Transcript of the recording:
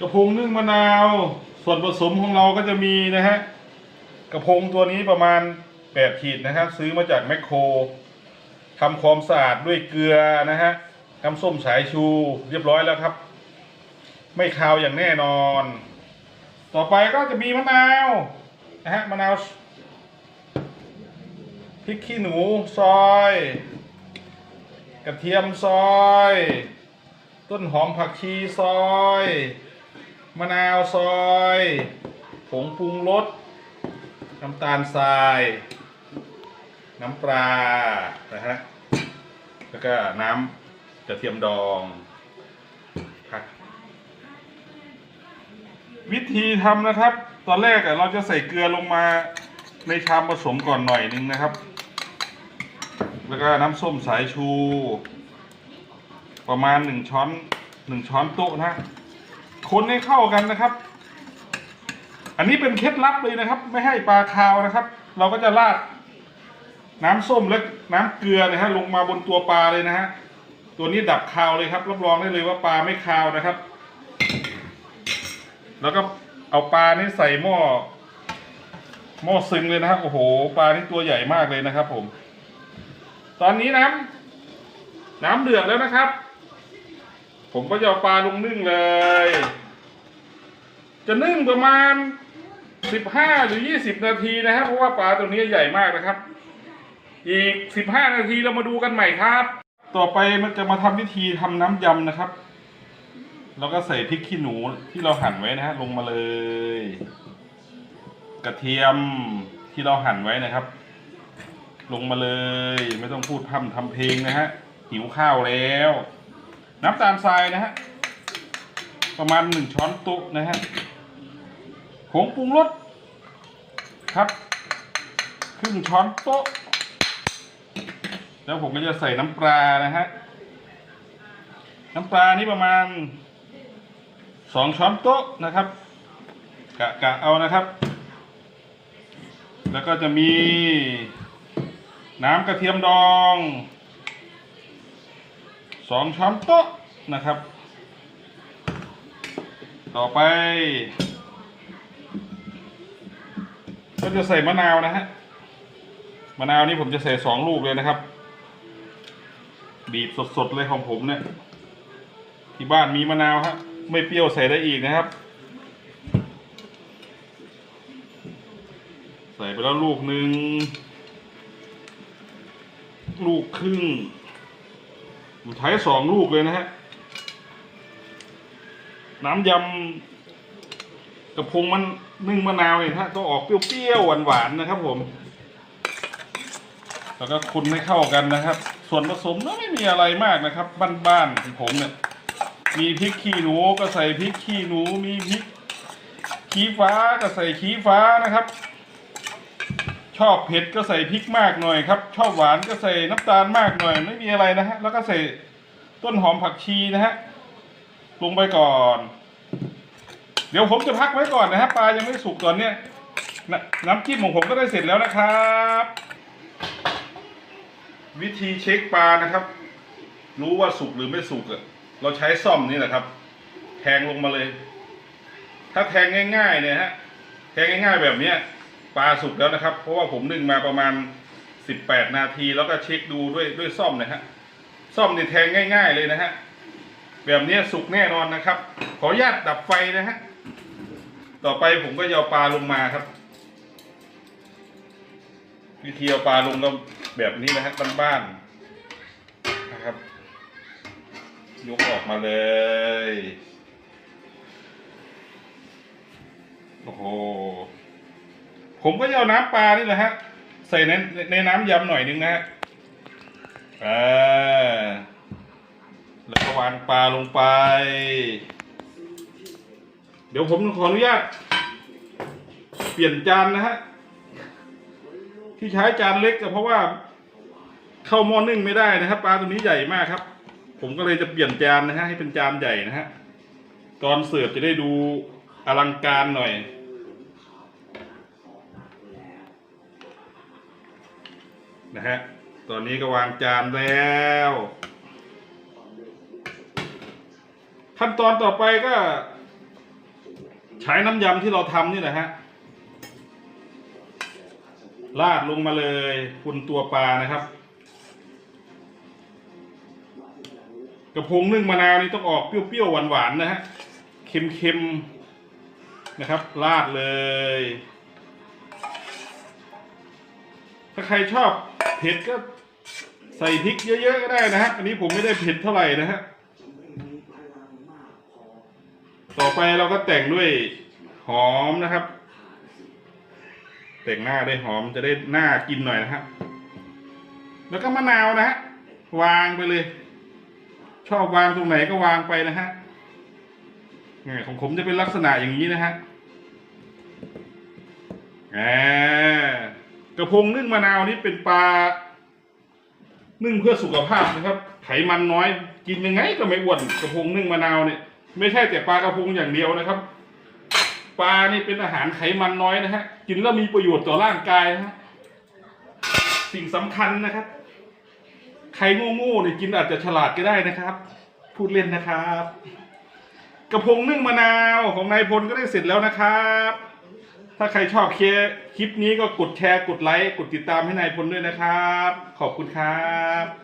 กระพงนึ่งมะนาว ส่วนผสมของเราก็จะมีนะฮะกระพงตัวนี้ประมาณ8ขีดนะครับ ซื้อมาจากแมคโครทำความสะอาดด้วยเกลือนะฮะน้ำส้มสายชูเรียบร้อยแล้วครับ ไม่คาวอย่างแน่นอน ต่อไปก็จะมีมะนาวนะฮะมะนาวพริกขี้หนูซอย กระเทียมซอย ต้นหอมผักชีซอย มะนาวซอยผงปรุงรสน้ำตาลทราย น้ำปลานะฮะแล้วก็น้ำกระเทียมดองผักวิธีทำนะครับ ตอนแรกเราจะใส่เกลือลงมาในชามผสมก่อนหน่อยนึงนะครับ แล้วก็น้ำส้มสายชู ประมาณหนึ่งช้อนหนึ่งช้อนโต๊ะนะ คนให้เข้ากันนะครับ อันนี้เป็นเคล็ดลับเลยนะครับ ไม่ให้ปลาคาวนะครับ เราก็จะราดน้ำส้มและน้ำเกลือนะฮะลงมาบนตัวปลาเลยนะฮะตัวนี้ดับคาวเลยครับรับรองได้เลยว่าปลาไม่คาวนะครับ แล้วก็เอาปลานี่ใส่หม้อหม้อซึ้งเลยนะครับโอ้โหปลานี่ตัวใหญ่มากเลยนะครับ ผม ตอนนี้น้ำน้ำเดือดแล้วนะครับ ผมก็จะเอาปลาลงนึ่งเลย จะนึ่งประมาณสิบห้าหรือยี่สิบนาทีนะครับ เพราะว่าปลาตัวนี้ใหญ่มากนะครับ อีกสิบห้านาทีเรามาดูกันใหม่ครับ ต่อไปมันจะมาทำวิธีทำน้ำยำนะครับเราก็ใส่พริกขี้หนูที่เราหั่นไว้นะฮะลงมาเลย กระเทียมที่เราหั่นไว้นะครับ ลงมาเลย ไม่ต้องพูดพร่ำทำเพลงนะฮะหิวข้าวแล้ว น้ำตาลทรายนะฮะประมาณหนึ่งช้อนโต๊ะนะฮะ ผงปรุงรสครับ ครึ่งช้อนโต๊ะ แล้วผมก็จะใส่น้ำปลานะฮะ น้ำปลานี่ประมาณสองช้อนโต๊ะนะครับกะกะเอานะครับ แล้วก็จะมีน้ำกระเทียมดองสองช้อนโต๊ะนะครับ ต่อไป ก็จะใส่มะนาวนะฮะ มะนาวนี่ผมจะใส่สองลูกเลยนะครับ บีบสดๆเลยของผมเนี่ย ที่บ้านมีมะนาวฮะ ไม่เปรี้ยวใส่ได้อีกนะครับ ใส่ไปแล้วลูกหนึ่ง ลูกครึ่งผมใช้สองลูกเลยนะฮะ น้ำยำกระพงมัน นึ่งมะนาวเนี่ยฮะต้องออกเปรี้ยวๆหวานๆนะครับ ผม แล้วก็คุณให้เข้ากันนะครับ ส่วนผสมก็ไม่มีอะไรมากนะครับ บ้านๆของผมเนี่ย มีพริกขี้หนูก็ใส่พริกขี้หนูมีพริกขี้ฟ้าก็ใส่ขี้ฟ้านะครับ ชอบเผ็ดก็ใส่พริกมากหน่อยครับ ชอบหวานก็ใส่น้ำตาลมากหน่อย ไม่มีอะไรนะฮะแล้วก็ใส่ต้นหอมผักชีนะฮะลงไปก่อน เดี๋ยวผมจะพักไว้ก่อนนะฮะปลายังไม่สุกตอนเนี้ยนน้ำจิ้มของผมก็ได้เสร็จแล้วนะครับ วิธีเช็คปลานะครับ รู้ว่าสุกหรือไม่สุกอะเราใช้ซ่อมนี่แหละครับ แทงลงมาเลย ถ้าแทงง่าย ๆ เนี่ยฮะแทงง่าย ๆ แบบเนี้ยปลาสุกแล้วนะครับ เพราะว่าผมนึ่งมาประมาณสิบแปดนาทีแล้วก็เช็คดูด้วยด้วยซ่อมนะฮะซ่อมนี่แทงง่าย ๆ เลยนะฮะแบบเนี้ยสุกแน่นอนนะครับ ขออนุญาตดับไฟนะฮะ ต่อไปผมก็จะเอาปลาลงมาครับ วิธีเอาปลาลงก็แบบนี้นะฮะบ้านๆนะครับ ยกออกมาเลยโอ้โหผมก็จะเอาน้ำปลานี่แหละฮะใส่ในในน้ำยำหน่อยนึงนะฮะอ่าแล้วก็วางปลาลงไป เดี๋ยวผมขออนุญาต เปลี่ยนจานนะฮะ ที่ใช้จานเล็กก็เพราะว่า เข้าหม้อนึ่งไม่ได้นะครับ ปลาตัวนี้ใหญ่มากครับ ผมก็เลยจะเปลี่ยนจานนะฮะให้เป็นจานใหญ่นะฮะตอนเสิร์ฟจะได้ดูอลังการหน่อยนะฮะ ตอนนี้ก็วางจานแล้ว ขั้นตอนต่อไปก็ ใช้น้ำยำที่เราทำนี่แหละฮะราดลงมาเลยคุณตัวปลานะครับ กระพงนึ่งมะนาวนี่ต้องออกเปรี้ยวๆหวานๆนะฮะเค็มๆนะครับราดเลย ถ้าใครชอบเผ็ดก็ใส่พริกเยอะๆก็ได้นะฮะอันนี้ผมไม่ได้เผ็ดเท่าไหร่นะฮะ ต่อไปเราก็แต่งด้วยหอมนะครับ แต่งหน้าด้วยหอมจะได้หน่ากินหน่อยนะฮะแล้วก็มะนาวนะฮะวางไปเลย ชอบวางตรงไหนก็วางไปนะฮะนี่ของผมจะเป็นลักษณะอย่างนี้นะฮะแหมกระพงนึ่งมะนาวนี่เป็นปลา นึ่งเพื่อสุขภาพนะครับ ไขมันน้อย กินยังไงก็ไม่อ้วนกระพงนึ่งมะนาวเนี่ย ไม่ใช่แต่ปลากระพงอย่างเดียวนะครับ ปลานี่เป็นอาหารไขมันน้อยนะฮะกินแล้วมีประโยชน์ต่อร่างกายนะฮะสิ่งสำคัญนะครับ ใครโง่ๆเนี่ยกินอาจจะฉลาดก็ได้นะครับ พูดเล่นนะครับ กระพงนึ่งมะนาวของนายพลก็ได้เสร็จแล้วนะครับ ถ้าใครชอบเคคลิปนี้ก็กดแชร์กดไลค์กดติดตามให้นายพลด้วยนะครับ ขอบคุณครับ